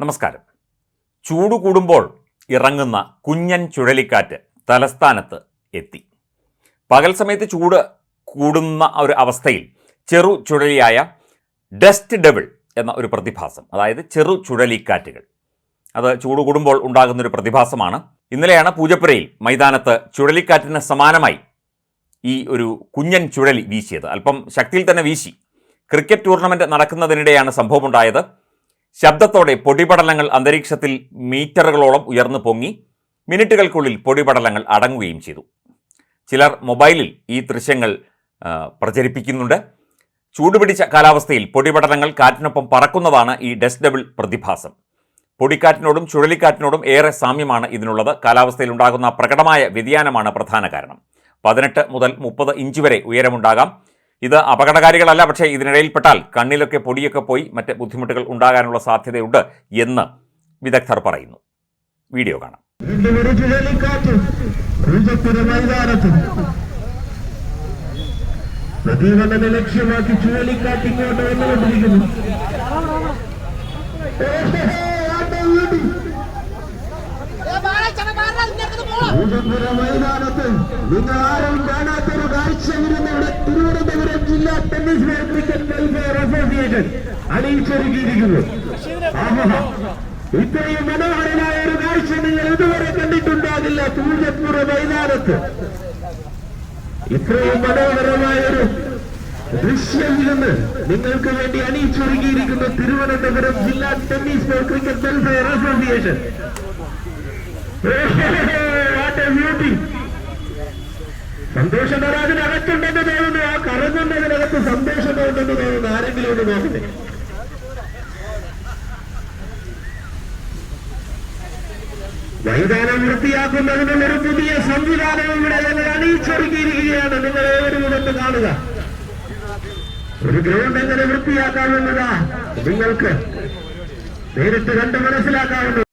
നമസ്കാരം. ചൂട് കൂടുമ്പോൾ ഇറങ്ങുന്ന കുഞ്ഞൻ ചുഴലിക്കാറ്റ് തലസ്ഥാനത്ത് എത്തി. പകൽ സമയത്ത് ചൂട് കൂടുന്ന ഒരു അവസ്ഥയിൽ ചെറു ചുഴലിയായ ഡസ്റ്റ് ഡബിൾ എന്ന ഒരു പ്രതിഭാസം അതായത് ചെറു ചുഴലിക്കാറ്റുകൾ. അത് ചൂട് കൂടുമ്പോൾ ഉണ്ടാകുന്ന ഒരു പ്രതിഭാസമാണ്. ഇന്നലെയാണ് പൂജപ്പുരയിൽ മൈതാനത്ത് ചുഴലിക്കാറ്റിന് സമാനമായി ഈ ഒരു കുഞ്ഞൻ ചുഴലി വീശിയത്. അല്പം ശക്തിയിൽ തന്നെ വീശി. ക്രിക്കറ്റ് ടൂർണമെന്റ് നടക്കുന്നതിനിടെയാണ് സംഭവമുണ്ടായത്. ശബ്ദത്തോടെ പൊടിപടലങ്ങൾ അന്തരീക്ഷത്തിൽ മീറ്ററുകളോളം ഉയർന്നു പൊങ്ങി മിനിറ്റുകൾക്കുള്ളിൽ പൊടിപടലങ്ങൾ അടങ്ങുകയും ചെയ്തു. ചിലർ മൊബൈലിൽ ഈ ദൃശ്യങ്ങൾ പ്രചരിപ്പിക്കുന്നുണ്ട്. ചൂടുപിടിച്ച കാലാവസ്ഥയിൽ പൊടിപടലങ്ങൾ കാറ്റിനൊപ്പം പറക്കുന്നതാണ് ഈ ഡസ്റ്റ് ഡബിൾ പ്രതിഭാസം. പൊടിക്കാറ്റിനോടും ചുഴലിക്കാറ്റിനോടും ഏറെ സാമ്യമാണ് ഇതിനുള്ളത്. കാലാവസ്ഥയിൽ ഉണ്ടാകുന്ന പ്രകടമായ വ്യതിയാനമാണ് പ്രധാന കാരണം. പതിനെട്ട് മുതൽ മുപ്പത് ഇഞ്ച് വരെ ഉയരമുണ്ടാകാം. ഇത് അപകടകാരികളല്ല പക്ഷേ ഇതിനിടയിൽപ്പെട്ടാൽ കണ്ണിലൊക്കെ പൊടിയൊക്കെ പോയി മറ്റ് ബുദ്ധിമുട്ടുകൾ ഉണ്ടാകാനുള്ള സാധ്യതയുണ്ട് എന്ന് വിദഗ്ധർ പറയുന്നു. വീഡിയോ കാണാം. വീണ്ടും ചുഴലിക്കാറ്റ് പൂജപ്പുര ലക്ഷ്യമാക്കി ചുഴലിക്കാറ്റ് വന്നുകൊണ്ടിരിക്കുന്നു ഏഹ്, ആട്ടെ വീടി. പൂജപ്പുര മൈതാനത്ത് നിങ്ങൾ ആരും കാണാത്തൊരു കാഴ്ച വിരുന്നവിടെ തിരുവനന്തപുരം ജില്ലാ ടെന്നീസ് ക്രിക്കറ്റ് വെൽഫെയർ അസോസിയേഷൻ അണിയിച്ചൊരുക്കിയിരിക്കുന്നു ആഹാ. ഇത്രയും മനോഹരമായ ഒരു കാഴ്ച നിങ്ങൾ ഇതുവരെ കണ്ടിട്ടുണ്ടാകില്ല പൂജപ്പുര മൈതാനത്ത് ഇത്രയും മനോഹരമായ ഒരു ദൃശ്യം ഇരുന്ന് നിങ്ങൾക്ക് വേണ്ടി അണിയിച്ചൊരുക്കിയിരിക്കുന്ന തിരുവനന്തപുരം ജില്ലാ tennis cricket welfare association What a beauty. സന്തോഷം അതിനകത്തുണ്ടെന്ന് തോന്നുന്നു. ആ കറങ്ങുന്നതിനകത്ത് സന്തോഷമുണ്ടെന്ന് തോന്നുന്നു. ആരെങ്കിലും ഒന്ന് നോക്കട്ടെ. മൈതാനം വൃത്തിയാക്കുന്നതിനുള്ള ഒരു പുതിയ സംവിധാനം ഇവിടെ ഞങ്ങൾ അണിയിച്ചൊരുക്കിയിരിക്കുകയാണ്. നിങ്ങൾ ഏവരും ഇതൊന്ന് കാണുക. ഒരു ഗ്രൗണ്ട് എങ്ങനെ വൃത്തിയാക്കാമെന്നതാ നിങ്ങൾക്ക് നേരിട്ട് കണ്ട് മനസ്സിലാക്കാവുന്നത്